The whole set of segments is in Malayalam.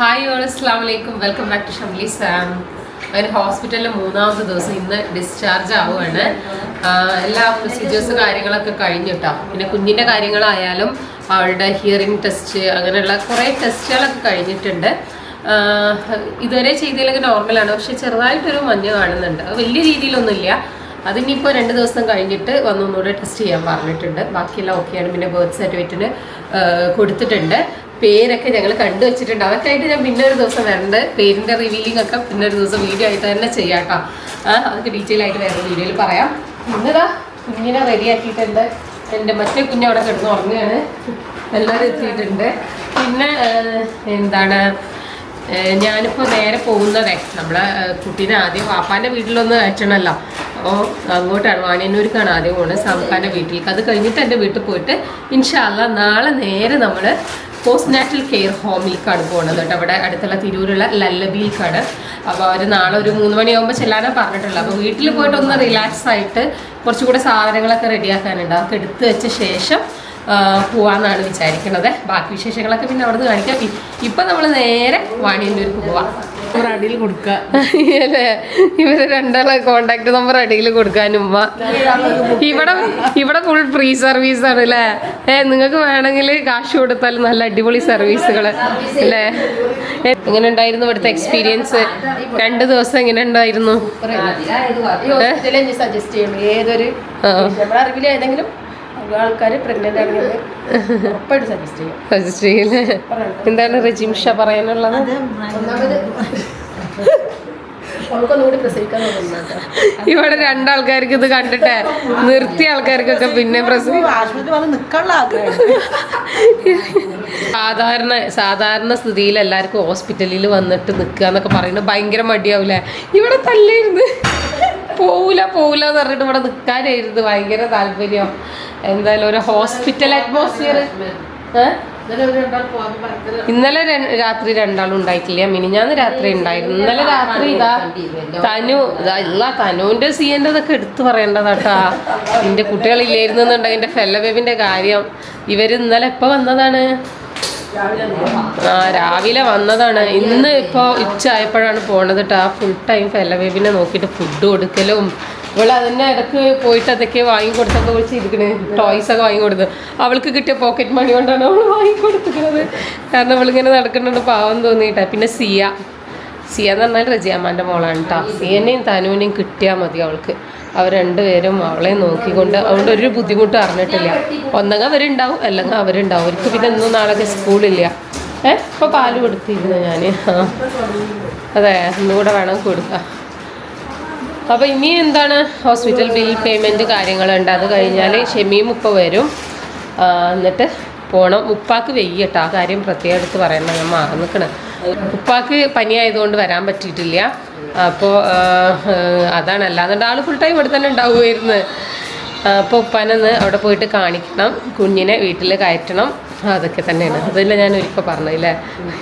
ഹായ് ഓൾ അസ്സാം വലൈക്കും welcome back to Shamli Sam ഒരു ഹോസ്പിറ്റലിൽ മൂന്നാമത്തെ ദിവസം ഇന്ന് ഡിസ്ചാർജ് ആവുകയാണ് എല്ലാ പ്രൊസീജിയേഴ്സ് കാര്യങ്ങളൊക്കെ കഴിഞ്ഞിട്ടാ പിന്നെ കുഞ്ഞിന്റെ കാര്യങ്ങളായാലും അവളുടെ ഹിയറിംഗ് ടെസ്റ്റ് അങ്ങനെയുള്ള കുറേ ടെസ്റ്റുകളൊക്കെ കഴിഞ്ഞിട്ടുണ്ട്. ഇതുവരെ ചെയ്തതിലൊക്കെ നോർമലാണ് പക്ഷെ ചെറുതായിട്ടൊരു മഞ്ഞ് കാണുന്നുണ്ട്. വലിയ രീതിയിലൊന്നുമില്ല. അതിനിപ്പോൾ രണ്ട് ദിവസം കഴിഞ്ഞിട്ട് വന്നൊന്നുകൂടെ ടെസ്റ്റ് ചെയ്യാൻ പറഞ്ഞിട്ടുണ്ട്. ബാക്കിയെല്ലാം ഓക്കെയാണ് പിന്നെ ബർത്ത് സർട്ടിഫിക്കറ്റിന് കൊടുത്തിട്ടുണ്ട്. പേരൊക്കെ ഞങ്ങൾ കണ്ടു വെച്ചിട്ടുണ്ട്. അതൊക്കെ ആയിട്ട് ഞാൻ പിന്നെ ഒരു ദിവസം വരണ്ട്. പേരിന്റെ റിവീലിംഗ് ഒക്കെ പിന്നെ ഒരു ദിവസം വീഡിയോ ആയിട്ട് തന്നെ ചെയ്യാം കേട്ടോ അതൊക്കെ ഡീറ്റെയിൽ ആയിട്ട് വേറെ വീഡിയോയിൽ പറയാം. ഇന്നതാ കുഞ്ഞിനെ റെഡിയാക്കിയിട്ടുണ്ട് എന്റെ മറ്റേ കുഞ്ഞ് അവിടെ കിടന്ന് ഉറങ്ങുകയാണ്. എല്ലാവരും എത്തിയിട്ടുണ്ട്. പിന്നെ എന്താണ് ഞാനിപ്പോൾ നേരെ പോകുന്നതേ. നമ്മളെ കുട്ടീനെ ആദ്യം വാപ്പാന്റെ വീട്ടിലൊന്ന് അയച്ചണമല്ലോ അപ്പോൾ അങ്ങോട്ടാണ് വാണിയന്നൂർക്കാണ് ആദ്യം പോകുന്നത് സാമുക്കാന്റെ വീട്ടിലേക്ക്. അത് കഴിഞ്ഞിട്ട് എന്റെ വീട്ടിൽ പോയിട്ട് ഇൻഷാല്ല നാളെ നേരെ നമ്മൾ പോസ്റ്റ് നാറ്റൽ കെയർ ഹോമിലേക്കാണ് പോകുന്നത് കേട്ടോ. അവിടെ അടുത്തുള്ള തിരൂരുള്ള ലല്ലബിയിൽക്കാണ് അപ്പോൾ അവർ നാളെ ഒരു മൂന്ന് മണിയാകുമ്പോൾ ചെല്ലാനാണ് പറഞ്ഞിട്ടുള്ളത്. അപ്പോൾ വീട്ടിൽ പോയിട്ട് ഒന്ന് റിലാക്സ് ആയിട്ട് കുറച്ചുകൂടെ സാധനങ്ങളൊക്കെ റെഡിയാക്കാനുണ്ട് അതൊക്കെ എടുത്തു വെച്ച ശേഷം പോവാന്നാണ് വിചാരിക്കുന്നത് ബാക്കി വിശേഷങ്ങളൊക്കെ പിന്നെ അവിടുന്ന് കാണിക്കാം. ഇപ്പം നമ്മൾ നേരെ വാണിയന്നൂർക്ക് പോവാം. അല്ലേ ഇവർ രണ്ടാളെ കോണ്ടാക്ട് നമ്പർ അടിയിൽ കൊടുക്കാൻ ഉമ്മ. ഇവിടെ ഇവിടെ ഫുൾ ഫ്രീ സർവീസ് ആണ് അല്ലേ ഏ നിങ്ങൾക്ക് വേണമെങ്കിൽ കാശ് കൊടുത്താൽ നല്ല അടിപൊളി സർവീസുകൾ അല്ലേ എങ്ങനെ ഉണ്ടായിരുന്നു ഇവിടുത്തെ എക്സ്പീരിയൻസ് രണ്ട് ദിവസം എങ്ങനെ ഉണ്ടായിരുന്നു? ഏതൊരു ഏതെങ്കിലും സജസ്റ്റ് ചെയ്യില്ലേ? എന്താണ് റജിംഷ പറയാനുള്ളത്? ഇവിടെ രണ്ടാൾക്കാർക്ക് ഇത് കണ്ടിട്ട് നിർത്തിയ ആൾക്കാർക്കൊക്കെ പിന്നെ സാധാരണ സാധാരണ സ്ഥിതിയിൽ എല്ലാവർക്കും ഹോസ്പിറ്റലിൽ വന്നിട്ട് നിൽക്കുക എന്നൊക്കെ പറയുന്നത് ഭയങ്കര മടിയാവില്ലേ? ഇവിടെ തല്ലിരുന്ന് പോവില്ല പോവില്ല എന്ന് പറഞ്ഞിട്ട് ഇവിടെ നിൽക്കാനായിരുന്നു ഭയങ്കര താല്പര്യം. എന്തായാലും ഒരു ഹോസ്പിറ്റൽ അറ്റ്മോസ്ഫിയർ ഇന്നലെ രാത്രി രണ്ടാളും ഉണ്ടായിട്ടില്ല. മിനിഞ്ഞാന്ന് രാത്രി ഉണ്ടായിരുന്നു. ഇന്നലെ രാത്രി ഇതാ തനു ഇതാ തനുവിന്റെ സീന്റെതൊക്കെ എടുത്തു പറയേണ്ടതാട്ടാ. എന്റെ കുട്ടികളില്ലായിരുന്നു എന്നുണ്ടെങ്കിൽ എന്റെ ഫെല്ലബേബിന്റെ കാര്യം. ഇവർ ഇന്നലെ എപ്പോ വന്നതാണ്? ആ രാവിലെ വന്നതാണ്. ഇന്ന് ഇപ്പോൾ ഉച്ച ആയപ്പോഴാണ് പോണത് കേട്ടോ ആ ഫുൾ ടൈം ഫെല്ലബേബിനെ നോക്കിയിട്ട് ഫുഡ് കൊടുക്കലും. ഇവൾ അതിന്റെ ഇടയ്ക്ക് പോയിട്ട് അതൊക്കെ വാങ്ങിക്കൊടുത്തൊക്കെ വിളിച്ച് ഒക്കെ വാങ്ങിക്കൊടുത്ത് അവൾക്ക് കിട്ടിയ പോക്കറ്റ് മണി കൊണ്ടാണ് അവൾ വാങ്ങിക്കൊടുത്തിരിക്കുന്നത് കാരണം അവളിങ്ങനെ നടക്കുന്നുണ്ട് പാവം തോന്നിയിട്ടാ. പിന്നെ സിയ. സിയ എന്ന് പറഞ്ഞാൽ റജിയമ്മാന്റെ മോളാണ് കേട്ടോ സിയനെയും തനുവിനെയും കിട്ടിയാൽ മതി അവൾക്ക്. അവർ രണ്ടുപേരും അവളെ നോക്കിക്കൊണ്ട് അതുകൊണ്ട് ഒരു ബുദ്ധിമുട്ടും അറിഞ്ഞിട്ടില്ല. ഒന്നെങ്കിൽ അവരുണ്ടാവും അല്ലെങ്കിൽ അവരുണ്ടാവും. അവർക്ക് പിന്നെ ഇന്നും നാളൊക്കെ സ്കൂളില്ല. ഏ? ഇപ്പോൾ പാൽ കൊടുത്തിരുന്നു ഞാൻ അതെ ഇന്നുകൂടെ വേണം കൊടുക്കാം. അപ്പോൾ ഇനി എന്താണ്? ഹോസ്പിറ്റൽ ബിൽ പേയ്മെന്റ് കാര്യങ്ങളുണ്ട്. അത് കഴിഞ്ഞാൽ ഷെമിയും ഉപ്പ വരും. എന്നിട്ട് പോണം. ഉപ്പാക്ക് വെയ്യട്ടോ. ആ കാര്യം പ്രത്യേകം എടുത്ത് പറയണം. ഞാൻ മാറി നിൽക്കണം ഉപ്പാക്ക് പനിയായതുകൊണ്ട് വരാൻ പറ്റിയിട്ടില്ല. അപ്പോൾ അതാണ്. അല്ലാതെ ആൾ ഫുൾ ടൈം ഇവിടെ തന്നെ ഉണ്ടാവുമായിരുന്നു അപ്പോൾ ഉപ്പാനൊന്ന് അവിടെ പോയിട്ട് കാണിക്കണം. കുഞ്ഞിനെ വീട്ടിൽ കയറ്റണം. അതൊക്കെ തന്നെയാണ്. അതല്ല ഞാൻ ഒരിക്കൽ പറഞ്ഞില്ലേ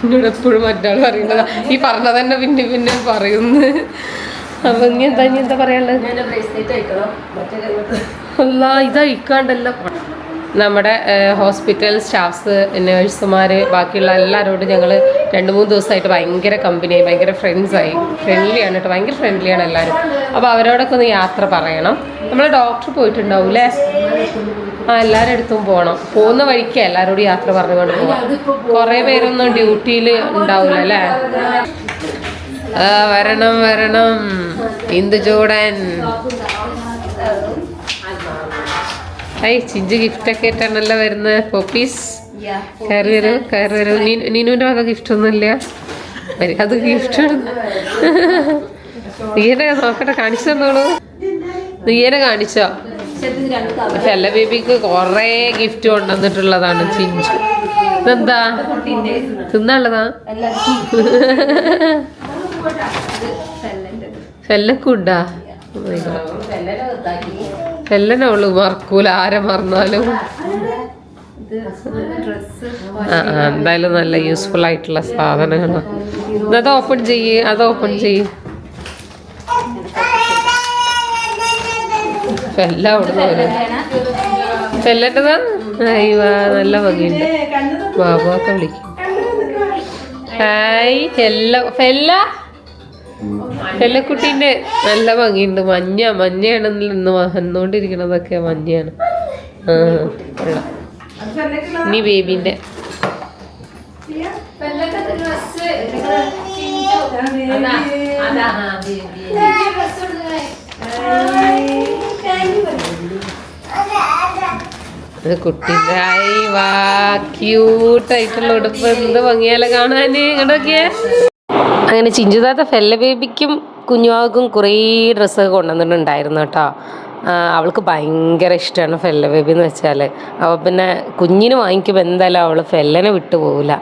എന്നോട് എപ്പോഴും മറ്റാൾ പറയുന്നത്. ഈ പറഞ്ഞത് തന്നെ പിന്നെ പിന്നെ പറയുന്നു. അപ്പൊ ഇനി എന്താ ഇനി എന്താ പറയാനുള്ളത്? ഇതഴിക്കാണ്ടല്ലോ അല്ല നമ്മുടെ ഹോസ്പിറ്റൽ സ്റ്റാഫ്സ് നേഴ്സുമാർ ബാക്കിയുള്ള എല്ലാവരോടും ഞങ്ങൾ രണ്ട് മൂന്ന് ദിവസമായിട്ട് ഭയങ്കര കമ്പനിയായി ഭയങ്കര ഫ്രണ്ട്സായി ഫ്രണ്ട്ലിയാണ് കേട്ടോ ഭയങ്കര ഫ്രണ്ട്ലിയാണ് എല്ലാവരും അപ്പോൾ അവരോടൊക്കെ ഒന്ന് യാത്ര പറയണം. നമ്മൾ ഡോക്ടർ പോയിട്ടുണ്ടാവും അല്ലേ ആ എല്ലാവരുടെ അടുത്തും പോകണം പോകുന്ന വഴിക്ക് എല്ലാവരോടും യാത്ര പറഞ്ഞുകൊണ്ട് പോകാം കുറേ പേരൊന്നും ഡ്യൂട്ടിയിൽ ഉണ്ടാവില്ല അല്ലേ? വരണം വരണം. ഇന്ദുചൂടൻ ഐ ചിഞ്ച് ഗിഫ്റ്റ് ഒക്കെ ആയിട്ടാണല്ലോ വരുന്നത്. പോപ്പീസ് കയറി വരൂ കയറി വരൂ. നീ- നീനുവിന്റെ വക ഗിഫ്റ്റ് ഒന്നുമില്ല. അത് ഗിഫ്റ്റ് നീയനെ നോക്കട്ടെ കാണിച്ചു തന്നോളൂ. നീയനെ കാണിച്ചോ? അല്ല ബേബിക്ക് കൊറേ ഗിഫ്റ്റ് കൊണ്ടുവന്നിട്ടുള്ളതാണ് ചിഞ്ചു. ഇതെന്താ? തിന്നുള്ളതാ ഫെല്ലക്കുണ്ടാ ഫെല്ലനുള്ളു മറക്കൂല ആരെ മറന്നാലും. എന്തായാലും നല്ല യൂസ്ഫുൾ ആയിട്ടുള്ള സാധനങ്ങളാണ് അത് ഓപ്പൺ ചെയ്യ് അത് ഓപ്പൺ ചെയ്യ്. എല്ലാം അവിടുന്ന് വരും അയ്യോ നല്ല ഭംഗിയുണ്ട്. ബാബുവൊക്കെ വിളിക്കും. ഹായ് ഹെല്ലോ ഫെല്ല ഫെല്ലക്കുട്ടീന്റെ നല്ല ഭംഗിയുണ്ട്. മഞ്ഞ മഞ്ഞയാണെന്നില്ല ഇന്ന് വന്നുകൊണ്ടിരിക്കണതൊക്കെ മഞ്ഞയാണ്. ആ ബേബിന്റെ കുട്ടീന്റെ ആയി വാ ക്യൂട്ടായിട്ടുള്ള ഉടുപ്പ് എന്ത് ഭംഗിയാലോ കാണാൻ ഇങ്ങോട്ടൊക്കെ. അങ്ങനെ ചിഞ്ചുതാത്ത ഫെല്ല ബേബിക്കും കുഞ്ഞുവാക്കും കുറേ ഡ്രസ്സൊക്കെ കൊണ്ടുവന്നിട്ടുണ്ടായിരുന്നു കേട്ടോ. അവൾക്ക് ഭയങ്കര ഇഷ്ടമാണ് ഫെല്ല ബേബി എന്ന് വെച്ചാൽ അപ്പോൾ പിന്നെ കുഞ്ഞിന് വാങ്ങിക്കുമ്പോൾ എന്തായാലും അവൾ ഫെല്ലനെ വിട്ടു പോകില്ല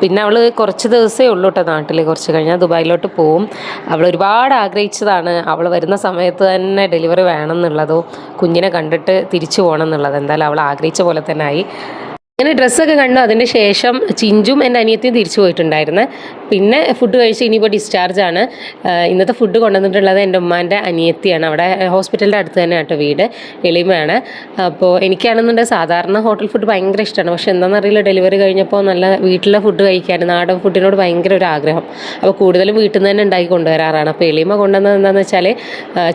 പിന്നെ അവൾ കുറച്ച് ദിവസമേ ഉള്ളൂ കേട്ടോ നാട്ടിൽ കുറച്ച് കഴിഞ്ഞാൽ ദുബായിലോട്ട് പോവും. അവൾ ഒരുപാട് ആഗ്രഹിച്ചതാണ്. അവൾ വരുന്ന സമയത്ത് തന്നെ ഡെലിവറി വേണം എന്നുള്ളതോ കുഞ്ഞിനെ കണ്ടിട്ട് തിരിച്ചു പോകണം എന്നുള്ളത്. എന്തായാലും അവൾ ആഗ്രഹിച്ച പോലെ തന്നെ ആയി. അങ്ങനെ ഡ്രസ്സൊക്കെ കണ്ടു. അതിന് ശേഷം ചിഞ്ചും എന്റെ അനിയത്തിയും തിരിച്ചു പോയിട്ടുണ്ടായിരുന്നു. പിന്നെ ഫുഡ് കഴിച്ച് ഇനിയിപ്പോൾ ഡിസ്ചാർജ് ആണ്. ഇന്നത്തെ ഫുഡ് കൊണ്ടുവന്നിട്ടുള്ളത് എന്റെ ഉമ്മാന്റെ അനിയത്തിയാണ്. അവിടെ ഹോസ്പിറ്റലിന്റെ അടുത്ത് തന്നെ കേട്ടോ വീട്. എളിമയാണ്. അപ്പോൾ എനിക്കാണെന്നുണ്ടെങ്കിൽ സാധാരണ ഹോട്ടൽ ഫുഡ് ഭയങ്കര ഇഷ്ടമാണ്. പക്ഷേ എന്താണെന്നറിയില്ല ഡെലിവറി കഴിഞ്ഞപ്പോൾ നല്ല വീട്ടിലെ ഫുഡ് കഴിക്കാൻ നാടൻ ഫുഡിനോട് ഭയങ്കര ഒരു ആഗ്രഹം. അപ്പോൾ കൂടുതലും വീട്ടിൽ നിന്ന് തന്നെ ഉണ്ടാക്കി കൊണ്ടുവരാറാണ്. അപ്പോൾ എളിമ കൊണ്ടുവന്നത് എന്താണെന്ന് വെച്ചാൽ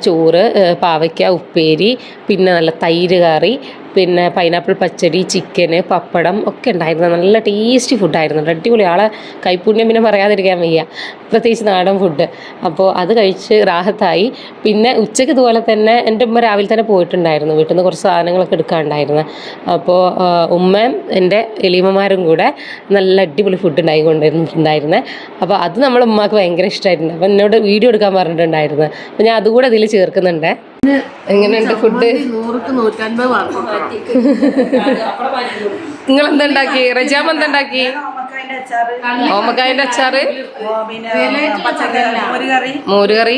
ചോറ് പാവയ്ക്ക ഉപ്പേരി പിന്നെ നല്ല തൈര് കറി പിന്നെ പൈനാപ്പിൾ പച്ചടി ചിക്കന് പപ്പടം ഒക്കെ ഉണ്ടായിരുന്നു. നല്ല ടേസ്റ്റി ഫുഡായിരുന്നു അടിപൊളി. ആളെ കൈപ്പുണ്യം പിന്നെ പറയാതിരിക്കാൻ വയ്യ. പ്രത്യേകിച്ച് നാടൻ ഫുഡ് അപ്പോൾ അത് കഴിച്ച് റാഹത്തായി. പിന്നെ ഉച്ചയ്ക്ക് ഇതുപോലെ തന്നെ എന്റെ ഉമ്മ രാവിലെ തന്നെ പോയിട്ടുണ്ടായിരുന്നു. വീട്ടിൽ നിന്ന് കുറച്ച് സാധനങ്ങളൊക്കെ എടുക്കാനുണ്ടായിരുന്നു അപ്പോൾ ഉമ്മയും എന്റെ എളിയമ്മമാരും കൂടെ നല്ല അടിപൊളി ഫുഡ് ഉണ്ടാക്കി കൊണ്ടുവന്നിട്ടുണ്ടായിരുന്നത് അപ്പോൾ അത് നമ്മളെ ഉമ്മക്ക് ഭയങ്കര ഇഷ്ടമായിട്ടുണ്ട് അപ്പോൾ എന്നോട് വീഡിയോ എടുക്കാൻ പറഞ്ഞിട്ടുണ്ടായിരുന്നു. അപ്പോൾ ഞാൻ അതുകൂടെ ഇതിൽ ചേർക്കുന്നുണ്ട്. എങ്ങനെയുണ്ട് ഫുഡ് നൂറുക്ക് നൂറ്റൻപത് വാങ്ങും നിങ്ങൾ എന്തുണ്ടാക്കി റജാം എന്തുണ്ടാക്കി ഓമക്കായന്റെ അച്ചാറ്. മോരുകറി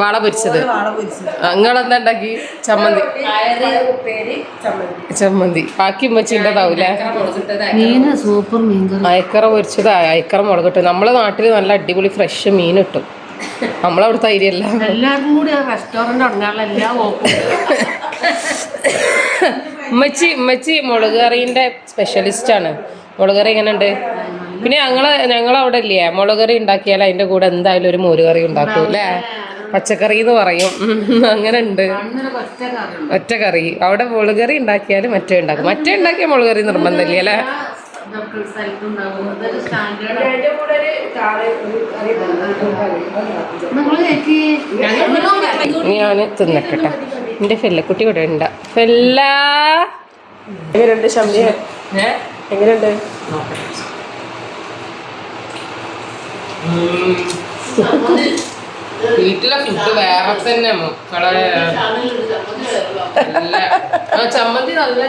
വാള പൊരിച്ചത്. വാള പൊരിച്ചത്. നിങ്ങൾ എന്താ ഉണ്ടാക്കി? ചമ്മന്തി. ചമ്മന്തി. ബാക്കി ഉമ്മച്ചിന്റെതാവൂലേ മീന് സൂപ്പർ മീൻ കറി അയക്കറ പൊരിച്ചത് അയക്കറ മുളക് കിട്ടും നമ്മളെ നാട്ടിൽ നല്ല അടിപൊളി ഫ്രഷ് മീൻ കിട്ടും. നമ്മളവിടുത്തെ അരിയല്ല എല്ലാവർക്കും കൂടി ആ റെസ്റ്റോറന്റ് തുടങ്ങാനുള്ള എല്ലാ ഓപ്പും ഉമ്മച്ചി ഉമ്മച്ചി മുളക് കറീന്റെ സ്പെഷ്യലിസ്റ്റാണ് മുളക് കറി എങ്ങനെയുണ്ട്? പിന്നെ ഞങ്ങൾ അവിടെ ഇല്ലേ മുളക് കറി ഉണ്ടാക്കിയാൽ അതിന്റെ കൂടെ എന്തായാലും ഒരു മോര് കറി ഉണ്ടാക്കും അല്ലേ? പച്ചക്കറി എന്ന് പറയും. അങ്ങനെ ഉണ്ട്. ഒറ്റ കറി. അവിടെ മുളക് കറി ഉണ്ടാക്കിയാൽ മറ്റേ ഉണ്ടാക്കും. മറ്റേ ഉണ്ടാക്കിയ മുളക് കറി നിർബന്ധമില്ല അല്ലേ? ഇതൊക്കെ സ്ഥലത്തുണ്ടാവും അതൊരു സ്റ്റാൻഡേർഡ് നിങ്ങൾ ഞാൻ തിന്നട്ടെ എന്റെ ഫെല്ലക്കുട്ടി ഇവിടെ ഉണ്ട്. ഫെല്ല. എങ്ങനെയുണ്ട് ഷമ്മിയ എങ്ങനെയുണ്ട്? വീട്ടിലെ ഫുഡ് വേറെ തന്നെ മക്കളെ. ചമ്മന്തി നല്ല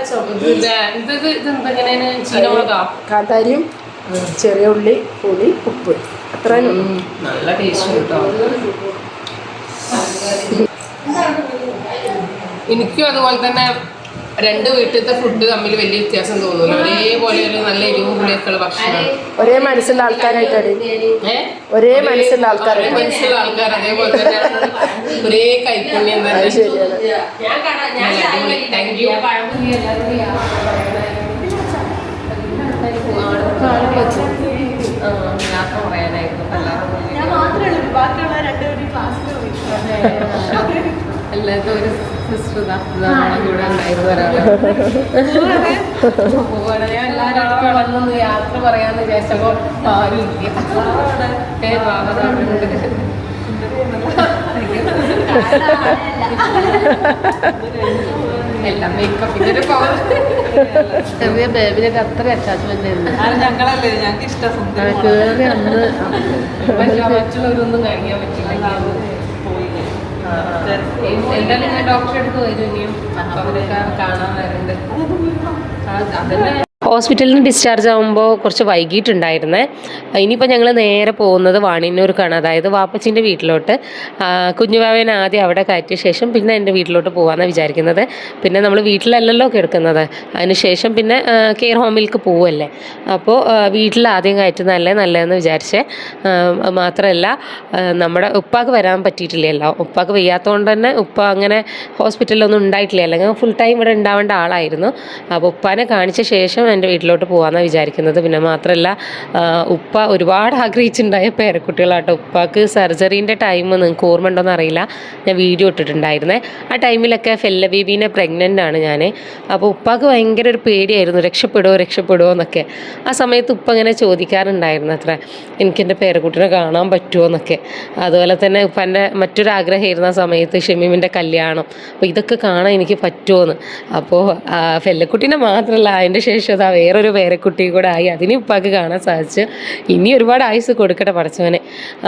കാന്താരിയും ചെറിയ ഉള്ളി പുളി ഉപ്പ്. അത്ര നല്ല ടേസ്റ്റ് കേട്ടോ. എനിക്കും അതുപോലെ തന്നെ രണ്ട് വീട്ടിലത്തെ ഫുഡ് തമ്മിൽ വലിയ വ്യത്യാസം തോന്നുന്നു ഒരേപോലെ ഒരു നല്ല എരിവും പുളിയൊക്കെ ഉള്ള ഭക്ഷണമാണ് ഒരേ മനസ്സുള്ള ആൾക്കാരായിട്ടാണ് ഒരേ മനസ്സുള്ള ആൾക്കാർ ഒരേ മനസ്സുള്ള ആൾക്കാർ അതേപോലെ തന്നെ ഒരേ കൈപ്പുണ്യം തന്നെ താങ്ക് യു രണ്ടുപേരും പറയാനായിരുന്നു ഒരു സിസ്റ്റർ നമ്മളെ കൂടെ ഉണ്ടായിരുന്നു ഒരാൾ. പോവാണ് ഞാൻ എല്ലാവരും യാത്ര പറയാന്ന് വിചാരിച്ചപ്പോ ആരും എല്ലാം മേക്കപ്പിന്റെ ഒരു പവർ ചെറിയ ബേബിനൊക്കെ അത്ര അറ്റാച്ച്മെന്റ് ആയിരുന്നു. ഞങ്ങളല്ലേ ഞങ്ങൾക്ക് ഇഷ്ടം കേറി അന്ന് മറ്റുള്ളവരൊന്നും കഴിക്കാൻ പറ്റില്ല. എന്തായാലും ഞാൻ ഡോക്ടറെ അടുത്ത് വരും ഇനിയും. കാണാൻ വരുന്നുണ്ട് അതന്നെ. ഹോസ്പിറ്റലിൽ നിന്ന് ഡിസ്ചാർജ് ആകുമ്പോൾ കുറച്ച് വൈകിട്ടുണ്ടായിരുന്നേ ഇനിയിപ്പോൾ ഞങ്ങൾ നേരെ പോകുന്നത് വാണിന്നൂർക്കാണ് അതായത് വാപ്പച്ചിന്റെ വീട്ടിലോട്ട്. കുഞ്ഞുവാവേനെ ആദ്യം അവിടെ കയറ്റിയ ശേഷം പിന്നെ എന്റെ വീട്ടിലോട്ട് പോകാമെന്നാണ് വിചാരിക്കുന്നത്. പിന്നെ നമ്മൾ വീട്ടിലല്ലല്ലോ കിടക്കുന്നത്. അതിന് ശേഷം പിന്നെ കെയർ ഹോമിലേക്ക് പോവല്ലേ. അപ്പോൾ വീട്ടിൽ ആദ്യം കയറ്റുന്നതല്ലേ നല്ലതെന്ന് വിചാരിച്ചേ. മാത്രമല്ല നമ്മുടെ ഉപ്പാക്ക് വരാൻ പറ്റിയിട്ടില്ലല്ലോ. ഉപ്പാക്ക് വയ്യാത്തതുകൊണ്ട് തന്നെ ഉപ്പ അങ്ങനെ ഹോസ്പിറ്റലിലൊന്നും ഉണ്ടായിട്ടില്ല. അല്ലെങ്കിൽ ഫുൾ ടൈം ഇവിടെ ഉണ്ടാവേണ്ട ആളായിരുന്നു. അപ്പോൾ ഉപ്പാനെ കാണിച്ച ശേഷം എന്റെ വീട്ടിലോട്ട് പോകാമെന്നാണ് വിചാരിക്കുന്നത്. പിന്നെ മാത്രമല്ല ഉപ്പ ഒരുപാട് ആഗ്രഹിച്ചിട്ടുണ്ടായ പേരക്കുട്ടികളാട്ടോ. ഉപ്പാക്ക് സർജറീന്റെ ടൈം നിങ്ങൾക്ക് ഓർമ്മ ഉണ്ടോയെന്ന് അറിയില്ല. ഞാൻ വീഡിയോ ഇട്ടിട്ടുണ്ടായിരുന്നേ. ആ ടൈമിലൊക്കെ ഫെല്ല ബേബീനെ പ്രഗ്നന്റ് ആണ് ഞാൻ അപ്പോൾ ഉപ്പാക്ക് ഭയങ്കര ഒരു പേടിയായിരുന്നു. രക്ഷപ്പെടുമോ രക്ഷപ്പെടുമോ എന്നൊക്കെ. ആ സമയത്ത് ഉപ്പ ഇങ്ങനെ ചോദിക്കാറുണ്ടായിരുന്നു അത്ര എനിക്ക് എന്റെ പേരക്കുട്ടിനെ കാണാൻ പറ്റുമോ എന്നൊക്കെ. അതുപോലെ തന്നെ ഉപ്പന്റെ മറ്റൊരു ആഗ്രഹമായിരുന്നു ആ സമയത്ത് ഷമീമിന്റെ കല്യാണം. അപ്പോൾ ഇതൊക്കെ കാണാൻ എനിക്ക് പറ്റുമോ എന്ന് അപ്പോൾ ഫെല്ലക്കുട്ടീനെ മാത്രമല്ല അതിന്റെ ശേഷം വേറൊരു പേരക്കുട്ടി കൂടെ ആയി. അതിന് ഉപ്പാക്ക് കാണാൻ സാധിച്ചു. ഇനി ഒരുപാട് ആയുസ് കൊടുക്കട്ടെ പഠിച്ചവനെ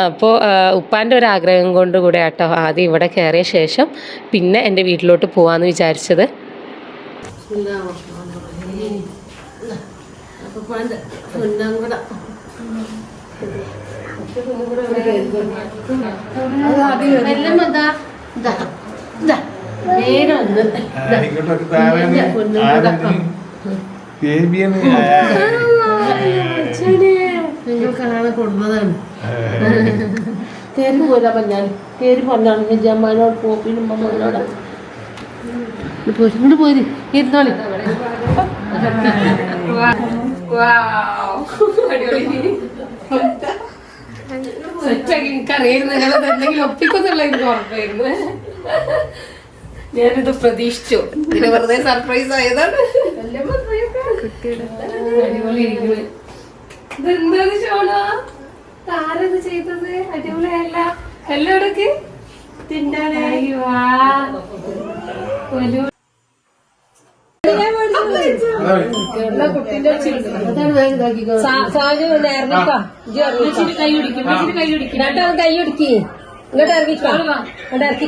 അപ്പോൾ ഉപ്പാന്റെ ഒരു ആഗ്രഹം കൊണ്ട് കൂടെ ആട്ടോ ആദ്യം ഇവിടെ കയറിയ ശേഷം പിന്നെ എന്റെ വീട്ടിലോട്ട് പോകാമെന്ന് വിചാരിച്ചത്. താഴെ ബേബിയാണ് നിങ്ങൾക്കാണ് കൊടുന്നതാണ് കയറി പോരാ ഞാൻ. കയറി പറഞ്ഞാണ് ഞാൻ ജമ്മാനോട് പോപ്പിനും മമ്മനോട് പോയി ഇങ്ങോട്ട് പോയി ഇരുന്നോളി. എനിക്കറിയായിരുന്നു. ഞങ്ങൾ എന്തെങ്കിലും ഒപ്പിക്കുന്നുള്ള എനിക്ക് ഉറപ്പായിരുന്നു. ഞാനിത് പ്രതീക്ഷിച്ചു. പിന്നെ വെറുതെ സർപ്രൈസ് ആയതാണ് ഇതെന്താണ് ചോള ആരത് ചെയ്തത്? അടിപൊളിയല്ല എല്ലാം ഇടയ്ക്ക് തിന്നാനേ. ഒരു രണ്ടാളും കൈ ഒടുക്കി ഇങ്ങോട്ട് ഇറങ്ങിക്കോ ഇങ്ങോട്ട് ഇറക്കി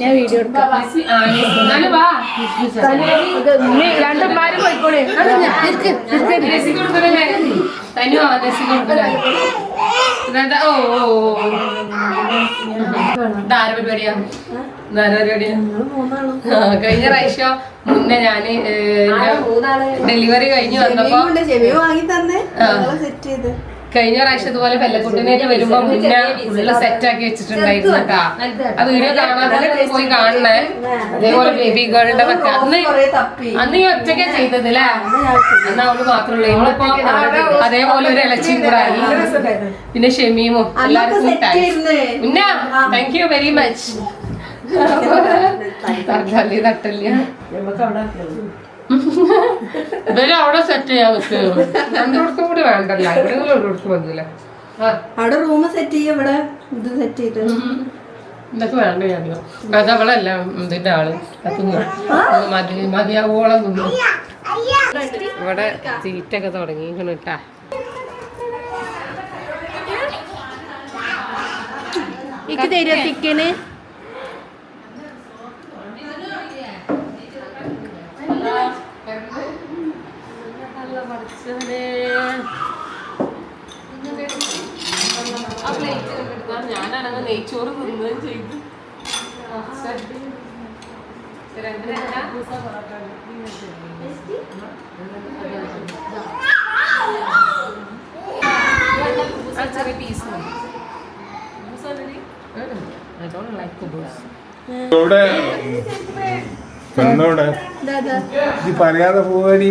ഞാൻ വീഡിയോ എടുക്കാം രണ്ടുമാരും പോയിക്കോളെ ഓ പരിപാടിയാ കഴിഞ്ഞ പ്രാവശ്യം മുന്നേ ഞാൻ ഡെലിവറി കഴിഞ്ഞു വന്നപ്പോ വാങ്ങി തന്നെ. സെറ്റ് ചെയ്ത്. കഴിഞ്ഞ പ്രാവശ്യം ഇതുപോലെ പെല്ലക്കുട്ടിനെയൊക്കെ വരുമ്പോ മുന്നേ ഫുള്ള് സെറ്റ് ആക്കി വെച്ചിട്ടുണ്ടായിരുന്നു കേട്ടാ. ആ വീഡിയോ കാണാതെ പോയി കാണണേ. അതേപോലെ ബേബി ഗേളിന്റെ ഒക്കെ അന്ന് അന്ന് ഈ ഒറ്റയ്ക്ക് ചെയ്തത് അല്ലേ അന്ന് അവൾ മാത്രമല്ല ഇന്നിപ്പോ അതേപോലെ ഒരു ഇലച്ചിയും കൂടെ ആയി. പിന്നെ ഷെമീമും എല്ലാവർക്കും താങ്ക്സ് മുന്ന താങ്ക് യു വെരി മച്ച് തട്ടല്ലേ ഇവർ അവിടെ സെറ്റ് ചെയ്യാൻ പറ്റുമോ രണ്ടിടത്തും കൂടി വേണ്ടല്ല. എവിടെയെങ്കിലും ഒരിടത്ത് ആ. അവിടെ റൂം സെറ്റ് ചെയ്യ ഇവിടെ. ഇത് സെറ്റ് ചെയ്ത്. ഇതൊക്കെ വേണ്ട ഞാനോ അത് അവളല്ല ഇതിന്റെ ആൾ. അത് മതി മതിയാവോളം തിന്നു. ഇവിടെ സീറ്റൊക്കെ തുടങ്ങി കേട്ടാ എനിക്ക് തരുമോ ചിക്കന് നെയ്ച്ചോറ് തിന്നുകയും ചെയ്തു. ചെറിയ piece I don't like kubus. ഇവിടെ പെണ്ണോടെ ഇത് പറയാതെ പോവാടി.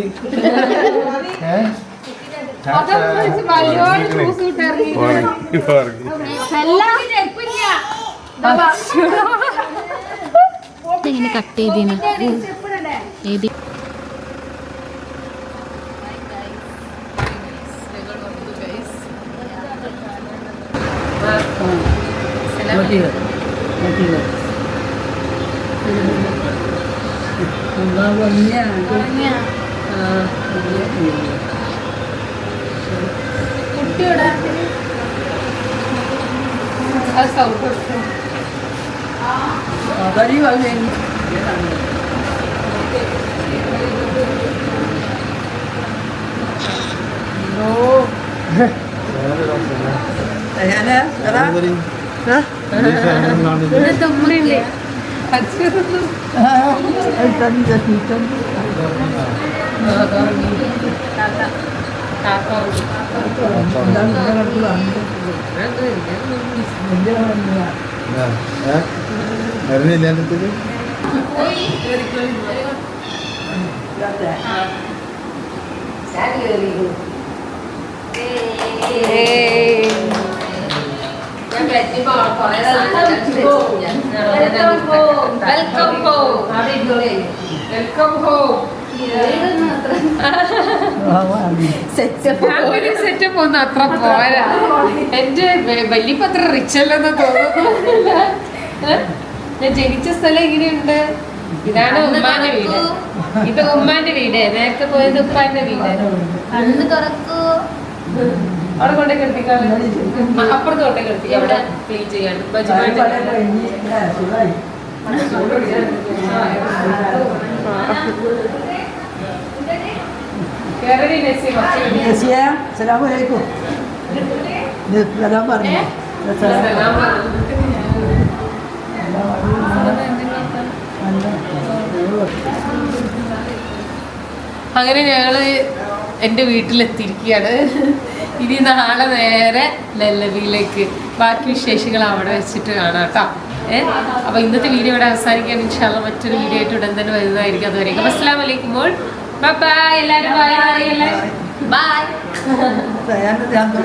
ഇതെങ്ങനെ കട്ട് ചെയ്തേന്ന്. ഏത്? കുട്ടിയോടെ അത് സൗകര്യം Bali wag na yun. No. Ayan na, tara. Ha? Ito mo rin. Ay, sabi sa tita. Tata. Tata. Tata. Tata. Tata. വരുന്നില്ല എന്റെ അടുത്തേക്ക് welcome home welcome home family setup ഒന്നും അത്ര പോരാ. എന്റെ വലിയപ്പ അത്ര റിച്ച് അല്ലെന്ന് തോന്നുന്നു. ഞാൻ ജനിച്ച സ്ഥലം ഇങ്ങനെയുണ്ട് ഇതാണ് ഉമ്മാന്റെ വീട്. ഇത് ഉമ്മാന്റെ വീട്. നേരത്തെ പോയത് ഉപ്പാന്റെ വീട്. കണ്ണ് തുറക്കൂ. അവിടെ കൊണ്ടേ കിടത്തിക്കാണ് അപ്പുറത്ത് കൊണ്ടേ കിടത്തി അവിടെ ക്ലീൻ ചെയ്യാൻ ബജുമായിട്ട് കേരളി നസീം അസലാമലൈക്കും സലാം പറഞ്ഞു? അങ്ങനെ ഞങ്ങൾ എന്റെ വീട്ടിലെത്തിയിരിക്കുകയാണ്. ഇനി നാളെ നേരെ ലല്ലവിയിലേക്ക്. ബാക്കി വിശേഷങ്ങൾ അവിടെ വെച്ചിട്ട് കാണാം കേട്ടോ. ഏ? അപ്പൊ ഇന്നത്തെ വീഡിയോ ഇവിടെ അവസാനിക്കാൻ ഇൻഷാല്ല മറ്റൊരു വീഡിയോ ആയിട്ട് ഉടൻ തന്നെ വരുന്നതായിരിക്കും അതുവരെ അപ്പൊ അസ്സലാമു അലൈക്കും ബൈ ബൈ എല്ലാവരും ബൈ ബൈ ബൈ